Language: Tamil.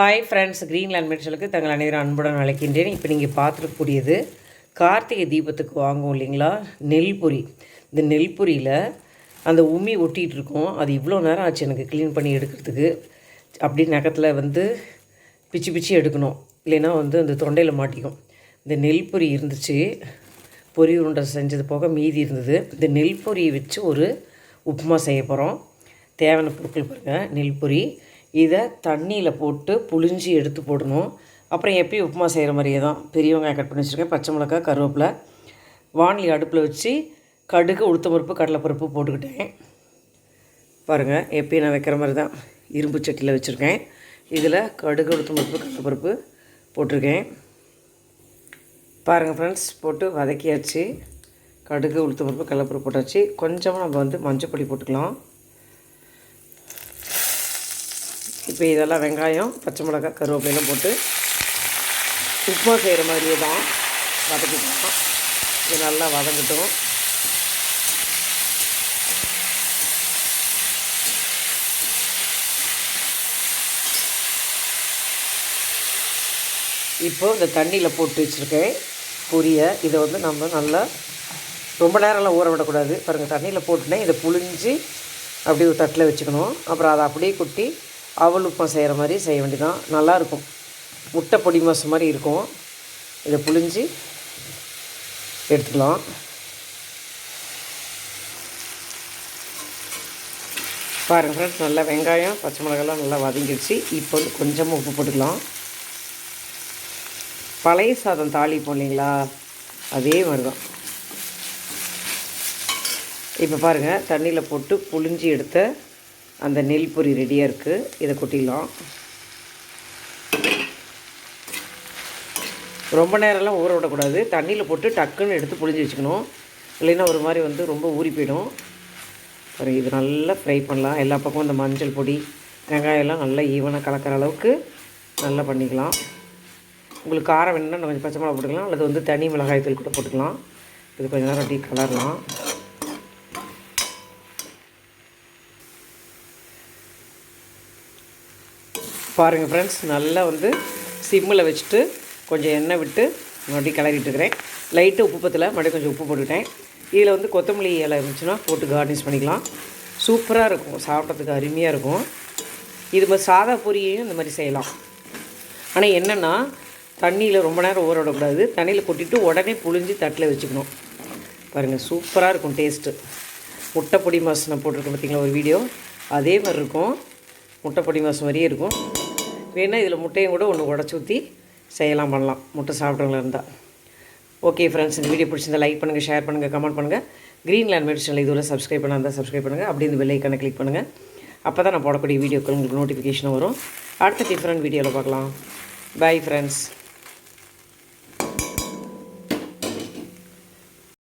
ஹாய் ஃப்ரெண்ட்ஸ் க்ரீன்லேண்ட் மெட்சலுக்கு தங்கள் அனைவரும் அன்புடன் அழைக்கின்றேன். இப்போ நீங்கள் பார்த்துருக்கக்கூடியது கார்த்திகை தீபத்துக்கு வாங்குவோம் இல்லைங்களா? நெல்பொரி இந்த நெல்பொரியில் அந்த உமி ஒட்டிகிட்டு இருக்கோம் அது இவ்வளோ நேரம் ஆச்சு எனக்கு க்ளீன் பண்ணி எடுக்கிறதுக்கு. அப்படி நகத்தில் வந்து பிச்சு பிச்சு எடுக்கணும். இல்லைன்னா வந்து அந்த தொண்டையில் மாட்டிக்கும். இந்த நெல்பொரி இருந்துச்சு. பொரி உருண்டை செஞ்சது போக மீதி இருந்தது. இந்த நெல்பொரியை வச்சு ஒரு உப்புமா செய்ய போகிறோம் தேவையான பொருட்கள் பாருங்கள் நெல்பொரி இதை தண்ணியில் போட்டு புழிஞ்சி எடுத்து போடணும். அப்புறம் எப்பயும் உப்புமா செய்கிற மாதிரியே தான். பெரிய வெங்காயம் கட் பண்ணி வச்சுருக்கேன். பச்சை மிளகா கருவேப்பிலை. வானலி அடுப்பில் வச்சு கடுகு உளுத்தம்பருப்பு கடலைப்பருப்பு போட்டுக்கிட்டேன். பாருங்கள் எப்பயும் நான் வைக்கிற மாதிரி தான் இரும்பு சட்டியில் வச்சுருக்கேன். இதில் கடுகு உளுத்தம்பருப்பு கடலைப்பருப்பு போட்டிருக்கேன். பாருங்கள் ஃப்ரெண்ட்ஸ் போட்டு வதக்கியாச்சு. கடுகு உளுத்தம்பருப்பு கடலைப்பருப்பு போட்டாச்சு. கொஞ்சமாக நம்ம வந்து மஞ்சள் பொடி போட்டுக்கலாம். இப்போ இதெல்லாம் வெங்காயம் பச்சை மிளகா கருவேப்பிலையெல்லாம் போட்டு உப்புமா செய்கிற மாதிரியே தான் வதக்கிக்கலாம். இது நல்லா வதங்கட்டும். இப்போ இந்த தண்ணியில் போட்டு வச்சுருக்கேன். பொரியை இதை வந்து நம்ம நல்லா ரொம்ப நேரம்லாம் ஊற விடக்கூடாது. பாருங்கள் தண்ணியில் போட்டுனே இதை புழிஞ்சு அப்படியே ஒரு தட்டில் வச்சுக்கணும். அப்புறம் அதை அப்படியே கொட்டி அவல் உப்பம் செய்கிற மாதிரி செய்ய வேண்டியதான் நல்லாயிருக்கும் முட்டை பொடி மாசு மாதிரி இருக்கும். இதை புழிஞ்சு எடுத்துக்கலாம். பாருங்கள் ஃப்ரெண்ட்ஸ் நல்லா வெங்காயம் பச்சை மிளகாலாம் நல்லா வதங்கிடுச்சு. இப்போ வந்து கொஞ்சமாக உப்பு போட்டுக்கலாம். பழைய சாதம் தாளிப்போம் இல்லைங்களா? அதே மாதிரி தான் இப்போ பாருங்கள் தண்ணியில் போட்டு புழிஞ்சி எடுத்த அந்த நெல் பொரி ரெடியாக இருக்குது இதை கொட்டிடலாம். ரொம்ப நேரம்லாம் ஊற விடக்கூடாது. தண்ணியில் போட்டு டக்குன்னு எடுத்து புழிஞ்சு வச்சுக்கணும். இல்லைன்னா ஒரு மாதிரி வந்து ரொம்ப ஊறி போயிடும். ஒரு இது நல்லா ஃப்ரை பண்ணலாம். எல்லா பக்கமும் இந்த மஞ்சள் பொடி வெங்காயம்லாம் நல்லா ஈவனாக கலக்கிற அளவுக்கு நல்லா பண்ணிக்கலாம். உங்களுக்கு காரம் வேணும்னா கொஞ்சம் பச்சை மிளகா போட்டுக்கலாம். அல்லது வந்து தனி மிளகாய் தூள் கூட போட்டுக்கலாம். இது கொஞ்சம் நேரம் அப்படி கலரலாம். பாருங்கள் ஃப்ரெண்ட்ஸ் நல்லா வந்து சிம்மில் வச்சுட்டு கொஞ்சம் எண்ணெய் விட்டு மறுபடியும் கிளறிட்டு இருக்கிறேன். லைட்டு உப்பு பத்தில் மறுபடியும் கொஞ்சம் உப்பு போட்டுக்கிட்டேன். இதில் வந்து கொத்தமல்லி இலை இருந்துச்சுன்னா போட்டு கார்னிஷ் பண்ணிக்கலாம். சூப்பராக இருக்கும் சாப்பிட்றதுக்கு அருமையாக இருக்கும். இது மாதிரி சாதா பொரியையும் இந்த மாதிரி செய்யலாம். ஆனால் என்னென்னா தண்ணியில் ரொம்ப நேரம் ஊற விடக்கூடாது. தண்ணியில் கொட்டிட்டு உடனே புழிஞ்சு தட்டில் வச்சுக்கணும். பாருங்கள் சூப்பராக இருக்கும் டேஸ்ட்டு முட்டைப்பொடி மாசு நான் போட்டிருக்கேன் பார்த்தீங்களா ஒரு வீடியோ அதே மாதிரி இருக்கும். முட்டைப்பொடி மாசு மாதிரியே இருக்கும். வேணால் இதில் முட்டையும் கூட ஒன்று உடச்சி ஊற்றி செய்யலாம் பண்ணலாம். முட்டை சாப்பிட்றவங்களா இருந்தால் ஓகே ஃப்ரெண்ட்ஸ் இந்த வீடியோ பிடிச்சிருந்தா லைக் பண்ணுங்கள் ஷேர் பண்ணுங்கள் கமெண்ட் பண்ணுங்கள் க்ரீன் லேண்ட் மெடிஷனில் இதுவரை சப்ஸ்கிரைப் பண்ணால் இருந்தால் சப்ஸ்கிரைப் பண்ணுங்கள் அப்படி இந்த பெல்லைக்கான கிளிக் பண்ணுங்கள் அப்போ தான் நான் போடக்கூடிய வீடியோக்கள் உங்களுக்கு நோட்டிஃபிகேஷனும் வரும். அடுத்த டிஃப்ரெண்ட் வீடியோவில் பார்க்கலாம். Bye friends